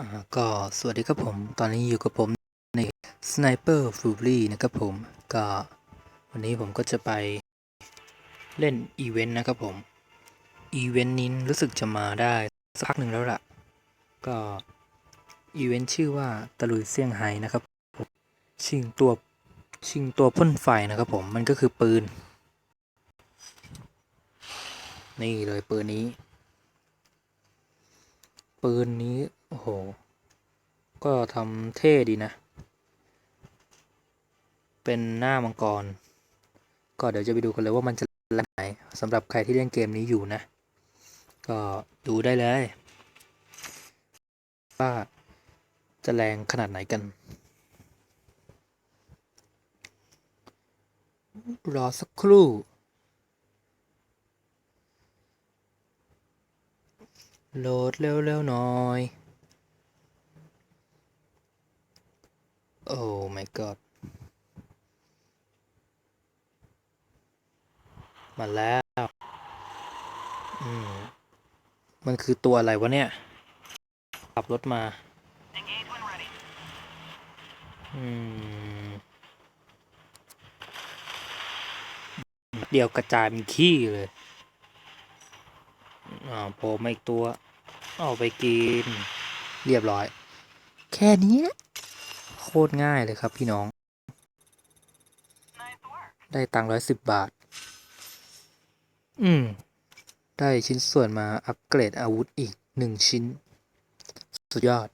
อ่าก็สวัสดีครับผม ตอนนี้อยู่กับผมใน Sniper Fury นะครับผม ก็วันนี้ผมก็จะไปเล่นอีเวนต์นะครับผม อีเวนต์นี้รู้สึกจะมาได้สักพักหนึ่งแล้วล่ะ ก็อีเวนต์ชื่อว่าตะลุยเซี่ยงไฮ้นะครับผมชิงตัวชิงตัวพ่นไฟนะครับผม มันก็คือปืน นี่เลยปืนนี้ ปืนนี้ โอ้โห ก็ทำเท่ดีนะ เป็นหน้ามังกร ก็เดี๋ยวจะไปดูกันเลยว่ามันจะแรงไหนสำหรับใครที่เล่นเกมนี้อยู่นะ ก็ดูได้เลย ว่าจะแรงขนาดไหนกัน รอสักครู่โหลดเร็วๆหน่อย โอ้ my god มาแล้ว อืม มันคือตัวอะไรวะเนี่ย ขับรถมา อืม เดียวกระจายเป็นขี้เลยอ่าวโผล่มาอีกตัว เอาไปกิน เรียบร้อย แค่นี้ โคตรง่ายเลยครับพี่น้อง ได้ตังค์ร้อยสิบบาท อืม ได้ชิ้นส่วนมาอัปเกรดอาวุธอีกหนึ่งชิ้น สุดยอด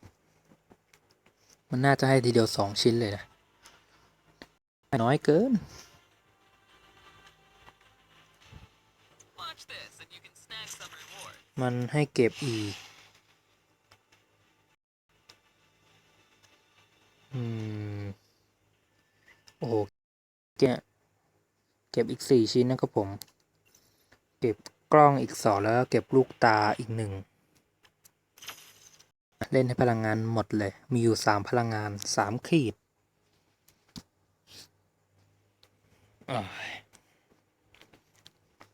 มันน่าจะให้ทีเดียวสองชิ้นเลยนะ น้อยเกินมันให้เก็บอีก อืม โอ้โหเนี่ยเก็บอีกสี่ชิ้นนะครับผม เก็บกล้องอีกสองแล้วก็เก็บลูกตาอีกหนึ่งเล่นให้พลังงานหมดเลย มีอยู่สามพลังงานสามขีด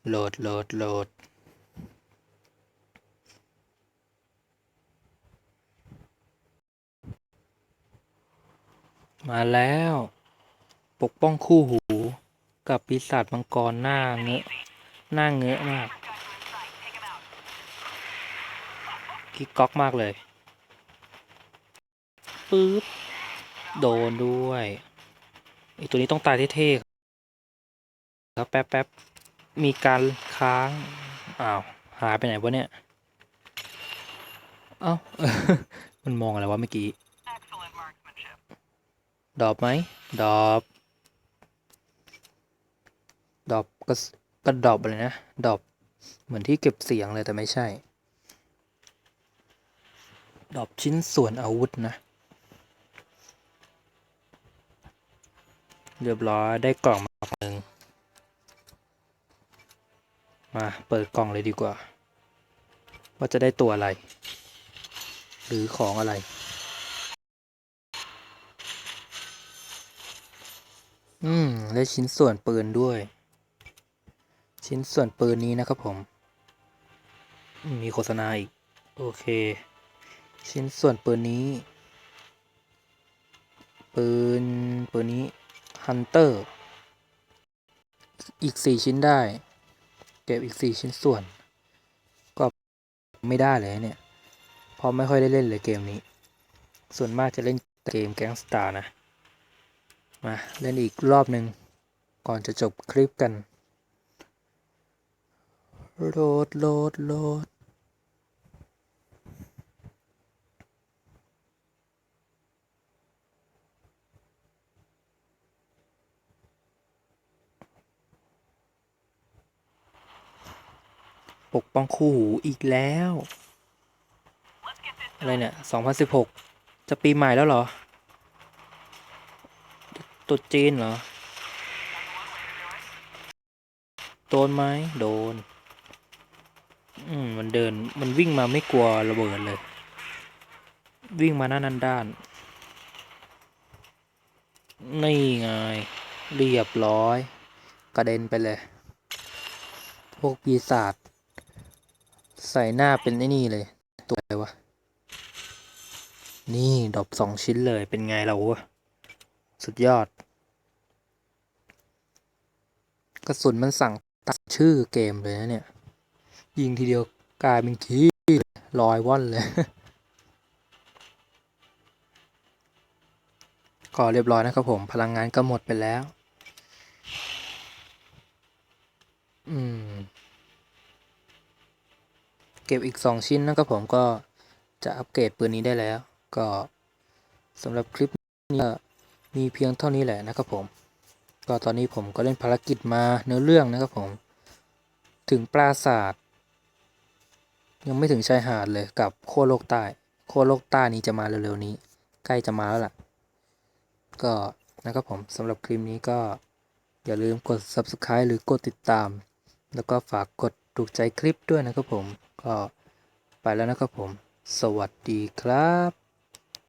โหลดโหลดโหลดมาแล้ว ปกป้องคู่หู กับปีศาจมังกรหน้าเงอะหน้าเงอะมากกิ๊กก๊อกมากเลยปึ๊บโดนด้วยไอตัวนี้ต้องตายเท่ๆครับแป๊บแป๊บมีการค้างอ้าวหายไปไหนวะเนี่ยเอ้ามันมองอะไรวะเมื่อกี้ดรอปไหมดรอปดรอป ก็ก็ดรอปเลยนะดรอปเหมือนที่เก็บเสียงเลยแต่ไม่ใช่ดรอปชิ้นส่วนอาวุธนะ เรียบร้อยได้กล่องมาหนึ่งมา เปิดกล่องเลยดีกว่า ว่าจะได้ตัวอะไร หรือของอะไรอืมและชิ้นส่วนปืนด้วย ชิ้นส่วนปืนนี้นะครับผมมมีโฆษณาอีก โอเค ชิ้นส่วนปืนนี้ ปืน ปืนนี้ฮันเตอร์อีกสี่ชิ้นได้ เก็บอีกสี่ชิ้นส่วน ก็ไม่ได้เลยเนี่ยเพราะไม่ค่อยได้เล่นเลยเกมนี้ ส่วนมากจะเล่นเกมแก๊งสตาร์นะ มา เล่นอีกรอบหนึ่งก่อนจะจบคลิปกัน โหลดโหลดโหลดปกป้องคู่หูอีกแล้ว อะไรเนี่ย 2016 จะปีใหม่แล้วเหรอ ตุดจีนเหรอ โดนไหม โดน อืมมันเดินมันวิ่งมาไม่กลัวระเบิดเลย วิ่งมาหน้านันด้าน นี่ไง เรียบร้อย กระเด็นไปเลย พวกปีศาจใส่หน้าเป็นไอ้นี่เลย ตัวอะไรวะ นี่ดอปสองชิ้นเลยเป็นไงเราวะ สุดยอด กระสุนมันสั่งตัดชื่อเกมเลยนะเนี่ย ยิงทีเดียวกลายเป็นขี้ลอยว่อนเลย ก็เรียบร้อยนะครับผม พลังงานก็หมดไปแล้ว อืม เก็บอีก 2 ชิ้นนะครับผมก็จะอัปเกรดปืนนี้ได้แล้ว ก็สำหรับคลิปนี้มีเพียงเท่านี้แหละนะครับผม ก็ตอนนี้ผมก็เล่นภารกิจมาเนื้อเรื่องนะครับผม ถึงปราศาสาท ยังไม่ถึงชายหาดเลยกับโคโลกใต้ โคโลกใต้นี้จะมาเร็วๆนี้ ใกล้จะมาแล้วล่ะ ก็นะครับผมสำหรับคลิปนี้ก็อย่าลืมกด subscribe หรือกดติดตาม แล้วก็ฝากกดถูกใจคลิปด้วยนะครับผม ก็ไปแล้วนะครับผม สวัสดีครับ